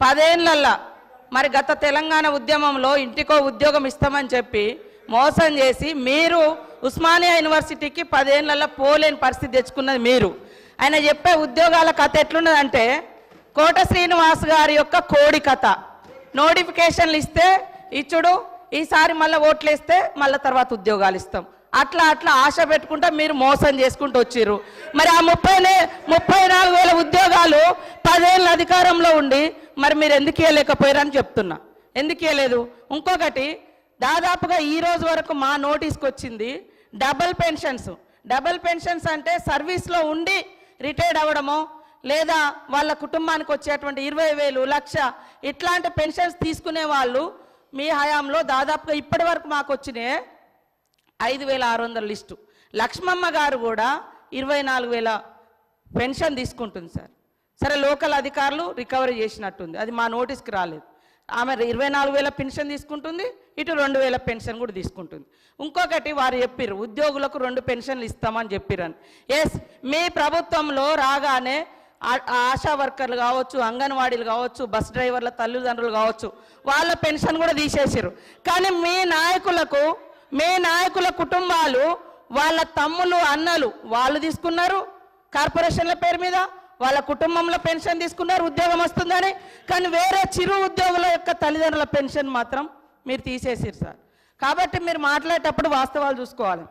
పదేళ్ళల్లా మరి గత తెలంగాణ ఉద్యమంలో ఇంటికో ఉద్యోగం ఇస్తామని చెప్పి మోసం చేసి మీరు ఉస్మానియా యూనివర్సిటీకి పదేళ్ళలో పోలేని పరిస్థితి తెచ్చుకున్నది మీరు. ఆయన చెప్పే ఉద్యోగాల కథ ఎట్లున్నదంటే కోట శ్రీనివాస్ గారి యొక్క కోడి కథ. నోటిఫికేషన్లు ఇస్తే ఇచ్చుడు ఈసారి మళ్ళీ ఓట్లు వేస్తే మళ్ళీ తర్వాత ఉద్యోగాలు ఇస్తాం. అట్లా అట్లా ఆశ పెట్టుకుంటా మీరు మోసం చేసుకుంటూ వచ్చిర్రు. మరి ఆ ముప్పై ముప్పై నాలుగు వేల ఉద్యోగాలు పదేళ్ళ అధికారంలో ఉండి మరి మీరు ఎందుకు ఇవ్వలేకపోయారని చెప్తున్నా. ఎందుకు ఇవ్వలేదు ఇంకొకటి దాదాపుగా ఈ రోజు వరకు మా నోటీస్కి వచ్చింది డబల్ పెన్షన్స్. డబల్ పెన్షన్స్ అంటే సర్వీస్లో ఉండి రిటైర్డ్ అవ్వడమో లేదా వాళ్ళ కుటుంబానికి వచ్చేటువంటి ఇరవై వేలు లక్ష ఇట్లాంటి పెన్షన్స్ తీసుకునే వాళ్ళు మీ హయాంలో దాదాపుగా ఇప్పటి వరకు మాకు వచ్చినాయి ఐదు వేల ఆరు వందల లిస్టు. లక్ష్మమ్మ గారు కూడా ఇరవై నాలుగు వేల పెన్షన్ తీసుకుంటుంది సార్. సరే లోకల్ అధికారులు రికవరీ చేసినట్టుంది. అది మా నోటీస్కి రాలేదు. ఆమె ఇరవై నాలుగు వేల పెన్షన్ తీసుకుంటుంది ఇటు రెండు వేల పెన్షన్ కూడా తీసుకుంటుంది. ఇంకొకటి వారు చెప్పిర్రు ఉద్యోగులకు రెండు పెన్షన్లు ఇస్తామని చెప్పిరని ఎస్ మీ ప్రభుత్వంలో రాగానే ఆ- ఆశా వర్కర్లు కావచ్చు అంగన్వాడీలు కావచ్చు బస్ డ్రైవర్ల తల్లిదండ్రులు కావచ్చు వాళ్ళ పెన్షన్ కూడా తీసేసారు కానీ మీ నాయకులకు మీ నాయకుల కుటుంబాలు వాళ్ళ తమ్ములు అన్నలు వాళ్ళు తీసుకున్నారు కార్పొరేషన్ల పేరు మీద వాళ్ళ కుటుంబంలో పెన్షన్ తీసుకున్నారు ఉద్యోగం వస్తుందని కానీ వేరే చిరు ఉద్యోగుల యొక్క తల్లిదండ్రుల పెన్షన్ మాత్రం మీరు తీసేసారు సార్. కాబట్టి మీరు మాట్లాడేటప్పుడు వాస్తవాలు చూసుకోవాలి.